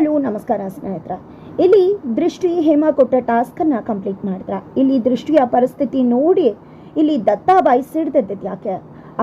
ಎಲ್ರಿಗೂ ನಮಸ್ಕಾರ ಸ್ನೇಹಿತರ. ಇಲ್ಲಿ ದೃಷ್ಟಿ ಹೇಮ ಕೊಟ್ಟ ಟಾಸ್ಕನ್ನು ಕಂಪ್ಲೀಟ್ ಮಾಡಿದ್ರ? ಇಲ್ಲಿ ದೃಷ್ಟಿಯ ಪರಿಸ್ಥಿತಿ ನೋಡಿ ಇಲ್ಲಿ ದತ್ತಾಬಾಯಿ ಸಿಡ್ದದ್ದು ಯಾಕೆ?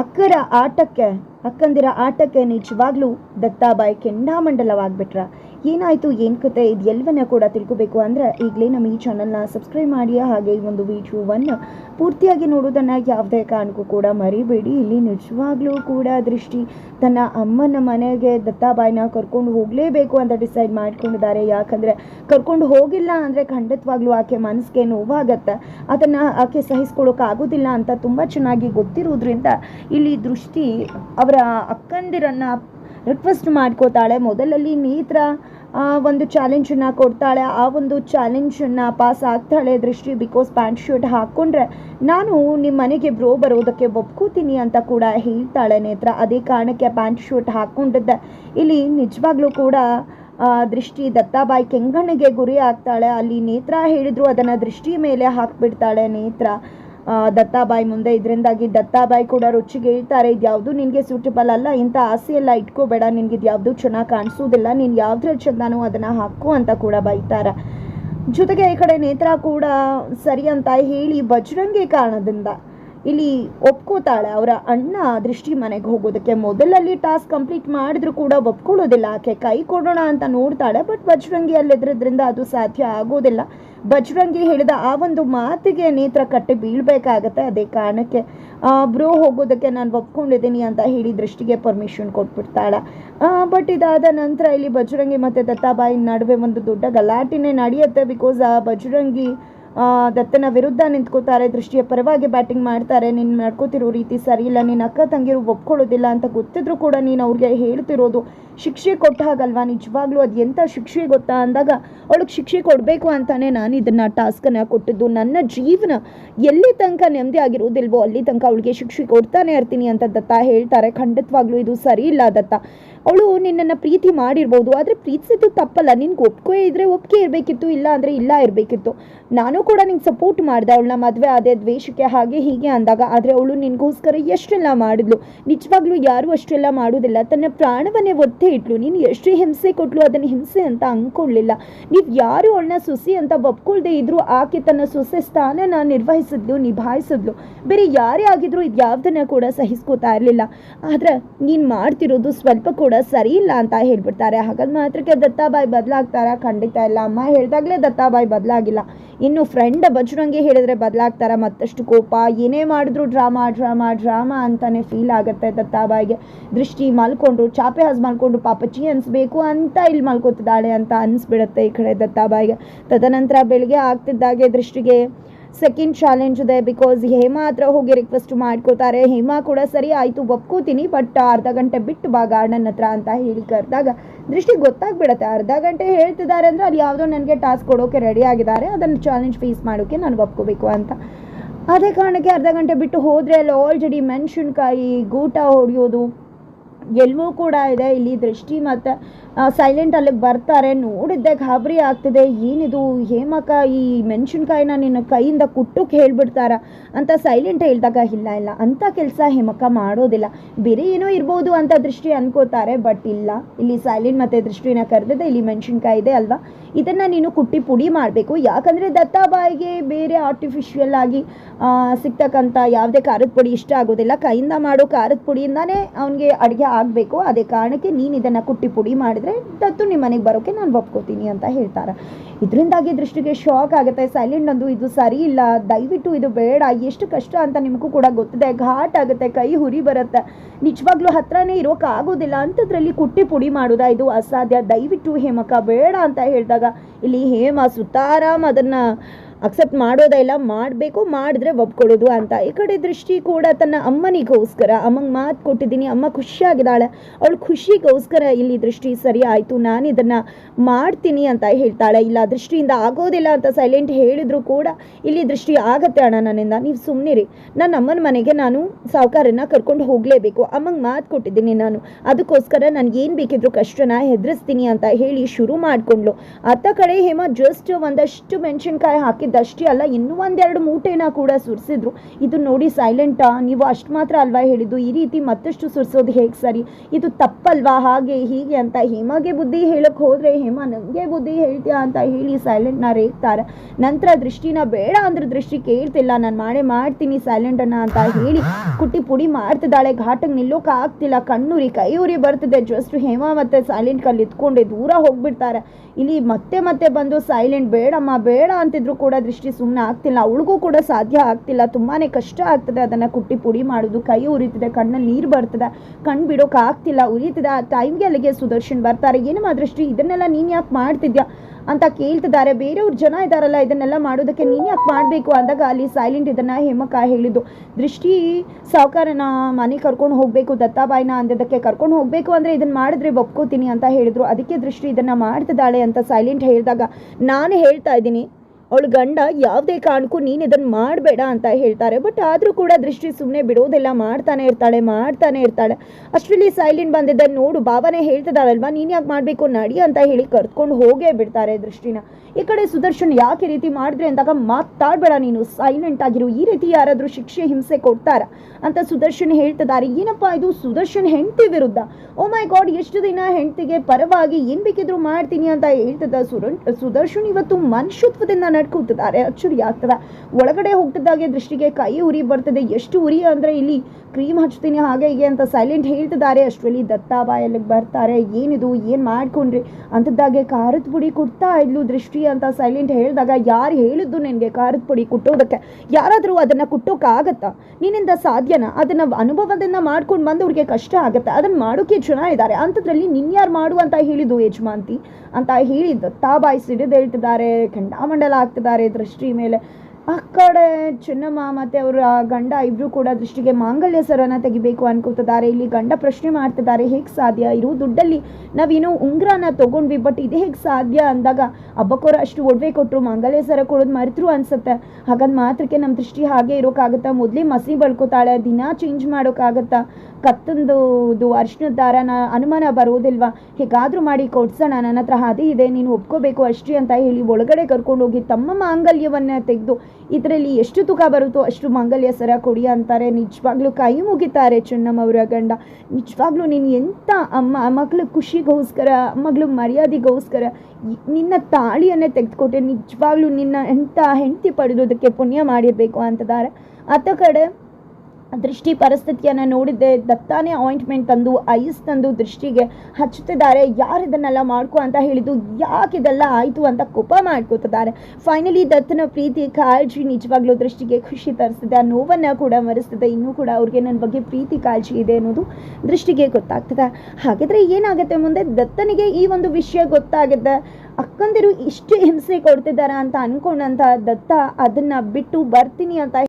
ಅಕ್ಕರ ಆಟಕ್ಕೆ, ಅಕ್ಕಂದಿರ ಆಟಕ್ಕೆ ನಿಜವಾಗ್ಲೂ ದತ್ತಾಬಾಯಿ ಕೆಂಡಾಮಂಡಲವಾಗ್ಬಿಟ್ರ? ಏನಾಯಿತು, ಏನು ಕತೆ ಇದು ಎಲ್ಲವನ್ನ ಕೂಡ ತಿಳ್ಕೊಬೇಕು ಅಂದರೆ ಈಗಲೇ ನಮ್ಮ ಈ ಚಾನಲ್ನ ಸಬ್ಸ್ಕ್ರೈಬ್ ಮಾಡಿ, ಹಾಗೆ ಈ ಒಂದು ವಿಡಿಯೋವನ್ನು ಪೂರ್ತಿಯಾಗಿ ನೋಡೋದನ್ನು ಯಾವುದೇ ಕಾರಣಕ್ಕೂ ಕೂಡ ಮರಿಬೇಡಿ. ಇಲ್ಲಿ ನಿಜವಾಗ್ಲೂ ಕೂಡ ದೃಷ್ಟಿ ತನ್ನ ಅಮ್ಮನ ಮನೆಗೆ ದತ್ತಾಬಾಯಿನ ಕರ್ಕೊಂಡು ಹೋಗಲೇಬೇಕು ಅಂತ ಡಿಸೈಡ್ ಮಾಡ್ಕೊಂಡಿದ್ದಾರೆ. ಯಾಕಂದರೆ ಕರ್ಕೊಂಡು ಹೋಗಿಲ್ಲ ಅಂದರೆ ಖಂಡಿತವಾಗ್ಲೂ ಆಕೆ ಮನಸ್ಸಿಗೆ ನೋವಾಗತ್ತೆ. ಅದನ್ನು ಆಕೆ ಸಹಿಸ್ಕೊಳ್ಳೋಕ್ಕಾಗೋದಿಲ್ಲ ಅಂತ ತುಂಬ ಚೆನ್ನಾಗಿ ಗೊತ್ತಿರೋದ್ರಿಂದ ಇಲ್ಲಿ ದೃಷ್ಟಿ ಅವರ ಅಕ್ಕಂದಿರನ್ನು ರಿಕ್ವೆಸ್ಟ್ ಮಾಡ್ಕೋತಾಳೆ ಮೊದಲಲ್ಲಿ ನೇತ್ರ ಒಂದು ಚಾಲೆಂಜನ್ನು ಕೊಡ್ತಾಳೆ ಆ ಒಂದು ಚಾಲೆಂಜನ್ನು ಪಾಸ್ ಆಗ್ತಾಳೆ ದೃಷ್ಟಿ ಬಿಕಾಸ್ ಪ್ಯಾಂಟ್ ಶರ್ಟ್ ಹಾಕ್ಕೊಂಡ್ರೆ ನಾನು ನಿಮ್ಮ ಮನೆಗೆ ಬ್ರೋ ಬರೋದಕ್ಕೆ ಒಪ್ಕೋತೀನಿ ಅಂತ ಕೂಡ ಹೇಳ್ತಾಳೆ ನೇತ್ರ. ಅದೇ ಕಾರಣಕ್ಕೆ ಪ್ಯಾಂಟ್ ಶರ್ಟ್ ಹಾಕ್ಕೊಂಡಿದ್ದೆ ಇಲ್ಲಿ ನಿಜವಾಗ್ಲೂ ಕೂಡ ಆ, ದೃಷ್ಟಿ ದತ್ತಾಬಾಯಿ ಕೆಂಗಣ್ಣಿಗೆ ಗುರಿ ಆಗ್ತಾಳೆ. ಅಲ್ಲಿ ನೇತ್ರ ಹೇಳಿದ್ರು ಅದನ್ನು ದೃಷ್ಟಿ ಮೇಲೆ ಹಾಕ್ಬಿಡ್ತಾಳೆ ನೇತ್ರ. ಆ, ದತ್ತಾಬಾಯಿ ಮುಂದೆ. ಇದರಿಂದಾಗಿ ದತ್ತಾಬಾಯಿ ಕೂಡ ರುಚಿಗೆ ಹೇಳ್ತಾರೆ ಇದ್ಯಾವುದು ನಿನಗೆ ಸೂಟಬಲ್ ಅಲ್ಲ. ಇಂಥ ಆಸೆ ಎಲ್ಲ ಇಟ್ಕೋಬೇಡ. ಇದು ಇದ್ಯಾವುದು ಚೆನ್ನಾಗಿ ಕಾಣಿಸೋದಿಲ್ಲ. ನೀನು ಯಾವುದ್ರ ಚಂದನೂ ಅದನ್ನು ಹಾಕು ಅಂತ ಕೂಡ ಬೈತಾರೆ. ಜೊತೆಗೆ ಈ ಕಡೆ ನೇತ್ರ ಕೂಡ ಸರಿ ಅಂತ ಹೇಳಿ ಬಜರಂಗಿ ಕಾರಣದಿಂದ ಇಲ್ಲಿ ಒಪ್ಕೋತಾಳೆ. ಅವರ ಅಣ್ಣ ದೃಷ್ಟಿ ಮನೆಗೆ ಹೋಗೋದಕ್ಕೆ ಮೊದಲಲ್ಲಿ ಟಾಸ್ಕ್ ಕಂಪ್ಲೀಟ್ ಮಾಡಿದ್ರು ಕೂಡ ಒಪ್ಕೊಳ್ಳೋದಿಲ್ಲ. ಆಕೆ ಕೈ ಕೊಡೋಣ ಅಂತ ನೋಡ್ತಾಳೆ ಬಟ್ ಬಜರಂಗಿ ಅಲ್ಲಿದ್ರಿಂದ ಅದು ಸಾಧ್ಯ ಆಗೋದಿಲ್ಲ. ಬಜರಂಗಿ ಹೇಳಿದ ಆ ಒಂದು ಮಾತಿಗೆ ನೇತ್ರ ಕಟ್ಟಿ ಬೀಳ್ಬೇಕಾಗತ್ತೆ. ಅದೇ ಕಾರಣಕ್ಕೆ ಬ್ರೋ ಹೋಗೋದಕ್ಕೆ ನಾನು ಒಪ್ಕೊಂಡಿದ್ದೀನಿ ಅಂತ ಹೇಳಿ ದೃಷ್ಟಿಗೆ ಪರ್ಮಿಷನ್ ಕೊಟ್ಬಿಡ್ತಾಳೆ. ಬಟ್ ಇದಾದ ನಂತರ ಇಲ್ಲಿ ಬಜರಂಗಿ ಮತ್ತು ದತ್ತಾಬಾಯಿ ನಡುವೆ ಒಂದು ದೊಡ್ಡ ಗಲಾಟೆನೇ ನಡೆಯುತ್ತೆ ಬಿಕಾಸ್ ಆ ಬಜರಂಗಿ ದತ್ತನ ವಿರುದ್ಧ ನಿಂತ್ಕೋತಾರೆ ದೃಷ್ಟಿಯ ಪರವಾಗಿ ಬ್ಯಾಟಿಂಗ್ ಮಾಡ್ತಾರೆ. ನೀನು ನಡ್ಕೋತಿರೋ ರೀತಿ ಸರಿ ಇಲ್ಲ ನಿನ್ನ ಅಕ್ಕ ತಂಗಿರು ಒಪ್ಕೊಳ್ಳೋದಿಲ್ಲ ಅಂತ ಗೊತ್ತಿದ್ರು ಕೂಡ ನೀನು ಅವ್ರಿಗೆ ಹೇಳ್ತಿರೋದು ಶಿಕ್ಷೆ ಕೊಟ್ಟ ಹಾಗಲ್ವಾ ನಿಜವಾಗ್ಲೂ ಅದು ಎಂಥ ಶಿಕ್ಷೆ ಗೊತ್ತಾ? ಅಂದಾಗ ಅವಳಿಗೆ ಶಿಕ್ಷೆ ಕೊಡಬೇಕು ಅಂತಲೇ ನಾನು ಇದನ್ನು ಟಾಸ್ಕನ್ನು ಕೊಟ್ಟಿದ್ದು. ನನ್ನ ಜೀವನ ಎಲ್ಲಿ ತನಕ ನೆಮ್ಮದಿ ಆಗಿರೋದಿಲ್ವೋ ಅಲ್ಲಿ ತನಕ ಅವಳಿಗೆ ಶಿಕ್ಷೆ ಕೊಡ್ತಾನೆ ಇರ್ತೀನಿ ಅಂತ ದತ್ತ ಹೇಳ್ತಾರೆ. ಖಂಡಿತವಾಗ್ಲೂ ಇದು ಸರಿ ಇಲ್ಲ ದತ್ತ. ಅವಳು ನಿನ್ನನ್ನು ಪ್ರೀತಿ ಮಾಡಿರ್ಬೋದು, ಆದರೆ ಪ್ರೀತಿಸಿದ್ದು ತಪ್ಪಲ್ಲ. ನಿನ್ಗೆ ಒಪ್ಪಿಗೆ ಇದ್ರೆ ಒಪ್ಪಿಗೆ ಇರಬೇಕಿತ್ತು, ಇಲ್ಲ ಅಂದರೆ ಇಲ್ಲ ಇರಬೇಕಿತ್ತು. ನಾನು ಕೂಡ ನಿಂಗೆ ಸಪೋರ್ಟ್ ಮಾಡಿದೆ ಅವಳನ್ನ ಮದುವೆ ಅದೇ ದ್ವೇಷಕ್ಕೆ ಹಾಗೆ ಹೀಗೆ ಅಂದಾಗ. ಆದರೆ ಅವಳು ನಿನಗೋಸ್ಕರ ಎಷ್ಟೆಲ್ಲ ಮಾಡಿದ್ಲು? ನಿಜವಾಗ್ಲೂ ಯಾರೂ ಅಷ್ಟೆಲ್ಲ ಮಾಡೋದಿಲ್ಲ ತನ್ನ ಪ್ರಾಣವನ್ನೇ ಒತ್ತೆ ಇಟ್ಲು, ನೀನು ಎಷ್ಟು ಹಿಂಸೆ ಕೊಟ್ಲು, ಅದನ್ನು ಹಿಂಸೆ ಅಂತ ಅಂದ್ಕೊಳ್ಳಿಲ್ಲ ನೀವು ಯಾರು ಅವಳನ್ನ ಸುಸಿ ಅಂತ ಒಪ್ಕೊಳ್ದೆ ಇದ್ರೂ ಆಕೆ ತನ್ನ ಸೊಸೆ ಸ್ಥಾನನ ನಿರ್ವಹಿಸಿದ್ಲು, ನಿಭಾಯಿಸಿದ್ಲು. ಬೇರೆ ಯಾರೇ ಆಗಿದ್ರು ಇದು ಯಾವುದನ್ನ ಕೂಡ ಸಹಿಸ್ಕೋತಾ ಇರಲಿಲ್ಲ. ಆದ್ರೆ ನೀನು ಮಾಡ್ತಿರೋದು ಸ್ವಲ್ಪ ಕೂಡ ಸರಿ ಇಲ್ಲ ಅಂತ ಹೇಳ್ಬಿಡ್ತಾರೆ. ಹಾಗಾದ ಮಾತ್ರಕ್ಕೆ ದತ್ತಾಬಾಯಿ ಬದಲಾಗ್ತಾರ? ಖಂಡಿತ ಇಲ್ಲ. ಅಮ್ಮ ಹೇಳ್ದಾಗಲೇ ದತ್ತಾಬಾಯಿ ಬದಲಾಗಿಲ್ಲ. ಇನ್ನು ಫ್ರೆಂಡ್ ಬಜರಂಗಿ ಹೇಳಿದ್ರೆ ಬದಲಾಗ್ತಾರ? ಮತ್ತಷ್ಟು ಕೋಪ, ಏನೇ ಮಾಡಿದ್ರು ಡ್ರಾಮಾ ಡ್ರಾಮಾ ಡ್ರಾಮಾ ಅಂತಾನೆ ಫೀಲ್ ಆಗುತ್ತೆ ದತ್ತಾಬಾಯಿಗೆ ದೃಷ್ಟಿ ಮಲ್ಕೊಂಡ್ರು ಚಾಪೆ ಹಾಸ್ ಮಲ್ಕೊಂಡ್ರು ಚಿ ಅನ್ಸ್ಬೇಕು ಅಂತ ಇಲ್ಲಿ ಮಲ್ಕೋತಿದ್ದಾಳೆ ಅಂತ ಅನ್ಸ್ಬಿಡತ್ತೆ ಈ ಕಡೆ ದತ್ತಾಬಾಯಿಗೆ ತದನಂತರ ಬೆಳಿಗ್ಗೆ ಆಗ್ತಿದ್ದಾಗೆ ದೃಷ್ಟಿಗೆ ಸೆಕೆಂಡ್ ಚಾಲೆಂಜ್ ಇದೆ ಬಿಕಾಸ್ ಹೇಮಾ ಹತ್ರ ಹೋಗಿ ರಿಕ್ವೆಸ್ಟ್ ಮಾಡ್ಕೋತಾರೆ. ಹೇಮಾ ಕೂಡ ಸರಿ ಆಯಿತು, ಒಪ್ಕೋತೀನಿ ಬಟ್ ಅರ್ಧ ಗಂಟೆ ಬಿಟ್ಟು ಬಾ ಗಾರ್ಡನ್ ಹತ್ರ ಅಂತ ಹೇಳಿ ಕರೆದಾಗ ದೃಷ್ಟಿ ಗೊತ್ತಾಗ್ಬಿಡತ್ತೆ. ಅರ್ಧ ಗಂಟೆ ಹೇಳ್ತಿದ್ದಾರೆ ಅಂದರೆ ಅಲ್ಲಿ ಯಾವುದೋ ನನಗೆ ಟಾಸ್ಕ್ ಕೊಡೋಕೆ ರೆಡಿ ಆಗಿದ್ದಾರೆ, ಅದನ್ನು ಚಾಲೆಂಜ್ ಫೇಸ್ ಮಾಡೋಕ್ಕೆ ನಾನು ಒಪ್ಕೋಬೇಕು ಅಂತ. ಅದೇ ಕಾರಣಕ್ಕೆ ಅರ್ಧ ಗಂಟೆ ಬಿಟ್ಟು ಹೋದರೆ ಅಲ್ಲಿ ಆಲ್ರೆಡಿ ಮೆಣಸಿನ್ಕಾಯಿ ಗೂಟ ಹೊಡೆಯೋದು ಎಲ್ಲವೂ ಕೂಡ ಇದೆ. ಇಲ್ಲಿ ದೃಷ್ಟಿ ಮತ್ತು ಸೈಲೆಂಟ್ ಅಲ್ಲಿ ಬರ್ತಾರೆ. ನೋಡಿದ್ದೆ ಗಾಬರಿ ಆಗ್ತಿದೆ. ಏನಿದು? ಹೇಮಕ ಈ ಮೆಣಸಿನ್ಕಾಯಿನ ನಿನ್ನ ಕೈಯಿಂದ ಕುಟ್ಟಕ್ಕೆ ಹೇಳ್ಬಿಡ್ತಾರ ಅಂತ ಸೈಲೆಂಟ್ ಹೇಳ್ದಾಗ, ಇಲ್ಲ ಇಲ್ಲ ಅಂಥ ಕೆಲಸ ಹೇಮಕ ಮಾಡೋದಿಲ್ಲ. ಬೇರೆ ಏನೋ ಇರ್ಬೋದು ಅಂತ ದೃಷ್ಟಿ ಅನ್ಕೋತಾರೆ ಬಟ್ ಇಲ್ಲ. ಇಲ್ಲಿ ಸೈಲೆಂಟ್ ಮತ್ತು ದೃಷ್ಟಿನ ಕರೆದಿದೆ ಇಲ್ಲಿ ಮೆಣಸಿನ್ಕಾಯಿ ಇದೆ ಅಲ್ವಾ? ಇದನ್ನು ನೀನು ಕುಟ್ಟಿ ಪುಡಿ ಮಾಡಬೇಕು. ಯಾಕಂದರೆ ದತ್ತಾಬಾಯಿಗೆ ಬೇರೆ ಆರ್ಟಿಫಿಷಿಯಲ್ ಆಗಿ ಸಿಗ್ತಕ್ಕಂಥ ಯಾವುದೇ ಖಾರದ ಪುಡಿ ಇಷ್ಟ ಆಗೋದಿಲ್ಲ. ಕೈಯಿಂದ ಮಾಡೋ ಖಾರದ ಪುಡಿಯಿಂದಾನೇ ಅವನಿಗೆ ಅಡುಗೆ ಆಗಬೇಕು. ಅದೇ ಕಾರಣಕ್ಕೆ ನೀನು ಇದನ್ನು ಕುಟ್ಟಿ ಪುಡಿ ಮಾಡಿದರೆ ದತ್ತು ನಿಮ್ಮ ಮನೆಗೆ ಬರೋಕ್ಕೆ ನಾನು ಒಪ್ಕೋತೀನಿ ಅಂತ ಹೇಳ್ತಾರೆ. ಇದರಿಂದಾಗಿ ದೃಷ್ಟಿಗೆ ಶಾಕ್ ಆಗುತ್ತೆ. ಸೈಲೆಂಟ್ ಅಂದು, ಇದು ಸರಿ ಇಲ್ಲ. ದಯವಿಟ್ಟು ಇದು ಬೇಡ. ಎಷ್ಟು ಕಷ್ಟ ಅಂತ ನಿಮಗೂ ಕೂಡ ಗೊತ್ತಿದೆ. ಘಾಟ್ ಆಗುತ್ತೆ. ಕೈ ಹುರಿ ಬರುತ್ತೆ. ನಿಜವಾಗ್ಲೂ ಹತ್ರನೇ ಇರೋಕ್ಕಾಗೋದಿಲ್ಲ ಅಂಥದ್ರಲ್ಲಿ ಕುಟ್ಟಿ ಪುಡಿ ಮಾಡೋದಾ ಇದು ಅಸಾಧ್ಯ? ದಯವಿಟ್ಟು ಹೇಮಕ ಬೇಡ ಅಂತ ಹೇಳಿದಾಗ ಇಲ್ಲಿ ಹೇಮ ಸುತಾರಾಮ್ ಅದನ್ನು ಅಕ್ಸೆಪ್ಟ್ ಮಾಡೋದೇ ಇಲ್ಲ, ಮಾಡಬೇಕು, ಮಾಡಿದ್ರೆ ಒಪ್ಕೊಳ್ಳೋದು ಅಂತ. ಈ ಕಡೆ ದೃಷ್ಟಿ ಕೂಡ ತನ್ನ ಅಮ್ಮನಿಗೋಸ್ಕರ, ಅಮ್ಮಂಗೆ ಮಾತು ಕೊಟ್ಟಿದ್ದೀನಿ, ಅಮ್ಮ ಖುಷಿಯಾಗಿದ್ದಾಳೆ, ಅವಳು ಖುಷಿಗೋಸ್ಕರ ಇಲ್ಲಿ ದೃಷ್ಟಿ ಸರಿ ಆಯಿತು ನಾನು ಇದನ್ನು ಮಾಡ್ತೀನಿ ಅಂತ ಹೇಳ್ತಾಳೆ. ಇಲ್ಲ, ದೃಷ್ಟಿಯಿಂದ ಆಗೋದಿಲ್ಲ ಅಂತ ಸೈಲೆಂಟ್ ಹೇಳಿದ್ರು ಕೂಡ ಇಲ್ಲಿ ದೃಷ್ಟಿ ಆಗತ್ತೆ ಅಣ್ಣ ನನ್ನಿಂದ. ನೀವು ಸುಮ್ಮನಿರಿ ನನ್ನ ಅಮ್ಮನ ಮನೆಗೆ ನಾನು ಸಾವುಕಾರನ್ನ ಕರ್ಕೊಂಡು ಹೋಗಲೇಬೇಕು. ಅಮ್ಮಂಗೆ ಮಾತು ಕೊಟ್ಟಿದ್ದೀನಿ ನಾನು. ಅದಕ್ಕೋಸ್ಕರ ನನಗೆ ಏನು ಬೇಕಿದ್ರು ಕಷ್ಟನ ಹೆದರಿಸ್ತೀನಿ ಅಂತ ಹೇಳಿ ಶುರು ಮಾಡಿಕೊಂಡ್ಲು ಅತ್ತ ಕಡೆ ಹೇಮ ಜಸ್ಟ್ ಒಂದಷ್ಟು ಮೆಣಸಿನ್ಕಾಯಿ ಹಾಕಿದ ಹಾಕಿದ್ದಷ್ಟೇ ಅಲ್ಲ, ಇನ್ನೂ ಒಂದೆರಡು ಮೂಟೆನ ಕೂಡ ಸುರಿಸಿದ್ರು. ಇದು ನೋಡಿ ಸೈಲೆಂಟಾ ನೀವು ಅಷ್ಟು ಮಾತ್ರ ಅಲ್ವಾ ಹೇಳಿದ್ದು? ಈ ರೀತಿ ಮತ್ತಷ್ಟು ಸುರಿಸೋದು ಹೇಗೆ ಸರಿ? ಇದು ತಪ್ಪಲ್ವಾ? ಹಾಗೆ, ಹೀಗೆ ಅಂತ ಹೇಮಾಗೆ ಬುದ್ಧಿ ಹೇಳಕ್ಕೆ ಹೋದರೆ, ಹೇಮಾ ನನಗೆ ಬುದ್ಧಿ ಹೇಳ್ತೀಯಾ ಅಂತ ಹೇಳಿ ಸೈಲೆಂಟ್ನ ರೇಗ್ತಾರೆ. ನಂತರ ದೃಷ್ಟಿನ ಬೇಡ ಅಂದ್ರೆ ದೃಷ್ಟಿ ಕೇಳ್ತಿಲ್ಲ. ನಾನು ಮಾಡೇ ಮಾಡ್ತೀನಿ ಸೈಲೆಂಟನ್ನು ಅಂತ ಹೇಳಿ ಕುಟ್ಟಿ ಪುಡಿ ಮಾಡ್ತಿದ್ದಾಳೆ. ಘಾಟಿಗೆ ನಿಲ್ಲೋಕೆ ಆಗ್ತಿಲ್ಲ. ಕಣ್ಣುರಿ ಕೈ ಉರಿ ಬರ್ತಿದೆ. ಜಸ್ಟ್ ಹೇಮಾ ಮತ್ತೆ ಸೈಲೆಂಟ್ ಕಲ್ಲಿ ಇತ್ಕೊಂಡೆ ದೂರ ಹೋಗ್ಬಿಡ್ತಾರೆ. ಇಲ್ಲಿ ಮತ್ತೆ ಮತ್ತೆ ಬಂದು ಸೈಲೆಂಟ್ ಬೇಡಮ್ಮ, ಬೇಡ ಅಂತಿದ್ರು ಕೂಡ ದೃಷ್ಟಿ ಸುಮ್ಮನೆ ಆಗ್ತಿಲ್ಲ. ಅವಳಿಗೂ ಕೂಡ ಸಾಧ್ಯ ಆಗ್ತಿಲ್ಲ. ತುಂಬಾ ಕಷ್ಟ ಆಗ್ತದೆ ಅದನ್ನ ಕುಟ್ಟಿ ಪುಡಿ ಮಾಡೋದು. ಕೈ ಉರಿತಿದೆ, ಕಣ್ಣಲ್ಲಿ ನೀರು ಬರ್ತದೆ ಕಣ್ಣು ಬಿಡೋಕೆ ಆಗ್ತಿಲ್ಲ, ಉರಿತಿದೆ. ಆ ಟೈಮ್ಗೆ ಅಲ್ಲಿಗೆ ಸುದರ್ಶನ್ ಬರ್ತಾರೆ. ಏನಮ್ಮ ದೃಷ್ಟಿ? ಇದನ್ನೆಲ್ಲ ನೀನ್ ಯಾಕೆ ಮಾಡ್ತಿದ್ಯಾ? ಅಂತ ಕೇಳ್ತಿದ್ದಾರೆ. ಬೇರೆಯವ್ರ ಜನ ಇದ್ದಾರಲ್ಲ ಇದನ್ನೆಲ್ಲ ಮಾಡೋದಕ್ಕೆ ನೀನು ಯಾಕೆ ಮಾಡಬೇಕು? ಅಂದಾಗ ಅಲ್ಲಿ ಸೈಲೆಂಟ್ ಇದನ್ನ ಹೇಮಕ ಹೇಳಿದ್ದು. ದೃಷ್ಟಿ, ಸಾವುಕಾರನ ಮನೆ ಕರ್ಕೊಂಡು ಹೋಗಬೇಕು, ದತ್ತಾಬಾಯಿನ ಅಂದಿದ್ದಕ್ಕೆ ಕರ್ಕೊಂಡು ಹೋಗಬೇಕು ಅಂದ್ರೆ ಇದನ್ನ ಮಾಡಿದ್ರೆ ಒಪ್ಕೋತೀನಿ ಅಂತ ಹೇಳಿದ್ರು. ಅದಕ್ಕೆ ದೃಷ್ಟಿ ಇದನ್ನ ಮಾಡ್ತಿದ್ದಾಳೆ ಅಂತ ಸೈಲೆಂಟ್ ಹೇಳಿದಾಗ ನಾನು ಹೇಳ್ತಾ ಇದ್ದೀನಿ. ಅವಳ ಗಂಡ ಯಾವುದೇ ಕಾರಣಕ್ಕೂ ನೀನು ಇದನ್ನು ಮಾಡಬೇಡ ಅಂತ ಹೇಳ್ತಾರೆ. ಬಟ್ ಆದರೂ ಕೂಡ ದೃಷ್ಟಿ ಸುಮ್ಮನೆ ಬಿಡೋದೆಲ್ಲ ಮಾಡ್ತಾನೆ ಇರ್ತಾಳೆ ಮಾಡ್ತಾನೆ ಇರ್ತಾಳೆ. ಅಷ್ಟರಲ್ಲಿ ಸೈಲೆಂಟ್ ಬಂದಿದ್ದ ನೋಡು, ಭಾವನೆ ಹೇಳ್ತಿದ್ದಾಳಲ್ವಾ, ನೀನು ಯಾಕೆ ಮಾಡಬೇಕು, ನಡಿ ಅಂತ ಹೇಳಿ ಕರ್ಕೊಂಡು ಹೋಗೇ ಬಿಡ್ತಾರೆ ದೃಷ್ಟಿನ. ಈ ಕಡೆ ಸುದರ್ಶನ್ ಯಾಕೆ ರೀತಿ ಮಾಡಿದ್ರೆ ಅಂದಾಗ ಮಾತಾಡಬೇಡ ನೀನು ಸೈಲೆಂಟ್ ಆಗಿರು. ಈ ರೀತಿ ಯಾರಾದರೂ ಶಿಕ್ಷೆ, ಹಿಂಸೆ ಕೊಡ್ತಾರ? ಅಂತ ಸುದರ್ಶನ್ ಹೇಳ್ತಿದ್ದಾರೆ. ಏನಪ್ಪ ಇದು? ಸುದರ್ಶನ್ ಹೆಂಡತಿ ವಿರುದ್ಧ. ಓ ಮೈ ಗಾಡ್, ಎಷ್ಟು ದಿನ ಹೆಂಡತಿಗೆ ಪರವಾಗಿ ಏನ್ ಬೇಕಿದ್ರು ಮಾಡ್ತೀನಿ ಅಂತ ಹೇಳ್ತದ ಸುರನ್, ಸುದರ್ಶನ್ ಇವತ್ತು ಮನುಷ್ಯತ್ವದಿಂದ ನಡ್ಕೋತಿದ್ದಾರೆ. ಅಚ್ಚುರಿ ಆಗ್ತದ. ಒಳಗಡೆ ಹೋಗ್ತಿದ್ದಾಗೆ ದೃಷ್ಟಿಗೆ ಕೈ ಉರಿ ಬರ್ತದೆ. ಎಷ್ಟು ಉರಿ ಅಂದ್ರೆ ಇಲ್ಲಿ ಕ್ರೀಮ್ ಹಚ್ತೀನಿ, ಹಾಗೆ ಹೀಗೆ ಅಂತ ಸೈಲೆಂಟ್ ಹೇಳ್ತಿದ್ದಾರೆ. ಅಷ್ಟರಲ್ಲಿ ದತ್ತಾಬಾಯಲ್ಲಿಗೆ ಬರ್ತಾರೆ. ಏನಿದು? ಏನು ಮಾಡ್ಕೊಂಡ್ರಿ? ಅಂತದ್ದಾಗೆ ಖಾರದ ಪುಡಿ ಕೊಡ್ತಾ ಇದ್ಲು ದೃಷ್ಟಿ. ಅಂತ ಸೈಲೆಂಟ್ ಹೇಳಿದಾಗ ಯಾರು ಹೇಳಿದ್ದು ನಿನಗೆ ಖಾರದ ಪುಡಿ ಕುಟ್ಟೋದಕ್ಕೆ? ಯಾರಾದರೂ ಅದನ್ನು ಕುಟ್ಟೋಕ್ಕಾಗತ್ತಾ ನಿನ್ನಿಂದ ಸಾಧ್ಯನಾ? ಅದನ್ನು ಅನುಭವದಿಂದ ಮಾಡ್ಕೊಂಡು ಬಂದವ್ರಿಗೆ ಕಷ್ಟ ಆಗುತ್ತೆ. ಅದನ್ನು ಮಾಡೋಕ್ಕೆ ಜನ ಇದ್ದಾರೆ ಅಂಥದ್ರಲ್ಲಿ ನಿನ್ಯಾರು ಮಾಡು ಅಂತ ಹೇಳಿದ್ದು ಯಜಮಾಂತಿ ಅಂತ ಹೇಳಿ ಸಿಡಿದು ಹೇಳ್ತಿದ್ದಾರೆ ಖಂಡಾಮಂಡಲ ಆಗ್ತಿದ್ದಾರೆ ದೃಷ್ಟಿ ಮೇಲೆ. ಆ ಕಡೆ ಚೆನ್ನಮ್ಮ ಮತ್ತು ಅವರ ಗಂಡ ಇಬ್ಬರು ಕೂಡ ದೃಷ್ಟಿಗೆ ಮಾಂಗಲ್ಯ ಸರನ ತೆಗಿಬೇಕು ಅನ್ಕೋತಿದ್ದಾರೆ. ಇಲ್ಲಿ ಗಂಡ ಪ್ರಶ್ನೆ ಮಾಡ್ತಿದ್ದಾರೆ, ಹೇಗೆ ಸಾಧ್ಯ? ಇರೋ ದುಡ್ಡಲ್ಲಿ ನಾವೇನೋ ಉಂಗ್ರನ ತೊಗೊಂಡ್ವಿ, ಬಟ್ ಇದು ಹೇಗೆ ಸಾಧ್ಯ ಅಂದಾಗ ಹಬ್ಬಕ್ಕೋರು ಅಷ್ಟು ಒಡವೆ ಕೊಟ್ಟರು ಮಾಂಗಲ್ಯ ಸರ ಕೊಡೋದು ಮರೆತರು ಅನ್ಸುತ್ತೆ. ಹಾಗಂದ್ ಮಾತ್ರಕ್ಕೆ ನಮ್ಮ ದೃಷ್ಟಿ ಹಾಗೆ ಇರೋಕ್ಕಾಗತ್ತಾ ಮೊದಲೇ ಮಸಿ ಬಳ್ಕೊತಾಳೆ, ದಿನ ಚೇಂಜ್ ಮಾಡೋಕ್ಕಾಗತ್ತಾ ಕತ್ತಂದು ಇದು ದಾರನ ಅನುಮಾನ ಬರೋದಿಲ್ವಾ ಹೇಗಾದರೂ ಮಾಡಿ ಕೊಡ್ಸೋಣ, ನನ್ನ ಹತ್ರ ಅದೇ ಇದೆ, ನೀನು ಒಪ್ಕೋಬೇಕು ಅಷ್ಟೇ ಅಂತ ಹೇಳಿ ಒಳಗಡೆ ಕರ್ಕೊಂಡೋಗಿ ತಮ್ಮ ಮಾಂಗಲ್ಯವನ್ನು ತೆಗೆದು, ಇದರಲ್ಲಿ ಎಷ್ಟು ತೂಕ ಬರುತ್ತೋ ಅಷ್ಟು ಮಾಂಗಲ್ಯ ಸರ ಕೊಡಿ ಅಂತಾರೆ. ನಿಜವಾಗ್ಲೂ ಕೈ ಮುಗಿತಾರೆ ಚೆನ್ನಮ್ಮ ಅವರ ಗಂಡ. ನಿಜವಾಗ್ಲೂ ನೀನು ಎಂಥ ಅಮ್ಮ ಮಕ್ಳು ಖುಷಿಗೋಸ್ಕರ, ಮಗಳು ಮರ್ಯಾದೆಗೋಸ್ಕರ ನಿನ್ನ ತಾಳಿಯನ್ನೇ ತೆಗೆದುಕೊಟ್ಟೆ, ನಿಜವಾಗ್ಲೂ ನಿನ್ನ ಎಂಥ ಹೆಂಡತಿ ಪಡೆದೋದಕ್ಕೆ ಪುಣ್ಯ ಮಾಡಿರಬೇಕು ಅಂತಿದ್ದಾರೆ ಅತ್ತ ಕಡೆ ದೃಷ್ಟಿ ಪರಿಸ್ಥಿತಿಯನ್ನು ನೋಡಿದ್ದೆ. ದತ್ತಾನೇ ಆಯಿಂಟ್ಮೆಂಟ್ ತಂದು, ಐಸ್ ತಂದು ದೃಷ್ಟಿಗೆ ಹಚ್ಚುತ್ತಿದ್ದಾರೆ. ಯಾರು ಇದನ್ನೆಲ್ಲ ಮಾಡ್ಕೊ ಅಂತ ಹೇಳಿದ್ದು, ಯಾಕೆ ಇದೆಲ್ಲ ಆಯಿತು ಅಂತ ಕೋಪ ಮಾಡ್ಕೋತಿದ್ದಾರೆ. ಫೈನಲಿ ದತ್ತನ ಪ್ರೀತಿ, ಕಾಳಜಿ ನಿಜವಾಗ್ಲೂ ದೃಷ್ಟಿಗೆ ಖುಷಿ ತರಿಸ್ತಿದೆ. ಆ ನೋವನ್ನು ಕೂಡ ಮರೆಸ್ತಿದೆ. ಇನ್ನೂ ಕೂಡ ಅವ್ರಿಗೆ ನನ್ನ ಬಗ್ಗೆ ಪ್ರೀತಿ, ಕಾಳಜಿ ಇದೆ ಅನ್ನೋದು ದೃಷ್ಟಿಗೆ ಗೊತ್ತಾಗ್ತದೆ. ಹಾಗಿದ್ರೆ ಏನಾಗುತ್ತೆ ಮುಂದೆ? ದತ್ತನಿಗೆ ಈ ಒಂದು ವಿಷಯ ಗೊತ್ತಾಗಿದೆ. ಅಕ್ಕಂದಿರು ಇಷ್ಟು ಹಿಂಸೆ ಕೊಡ್ತಿದ್ದಾರೆ ಅಂತ ಅನ್ಕೊಂಡಂತ ದತ್ತ ಅದನ್ನ ಬಿಟ್ಟು ಬರ್ತೀನಿ ಅಂತ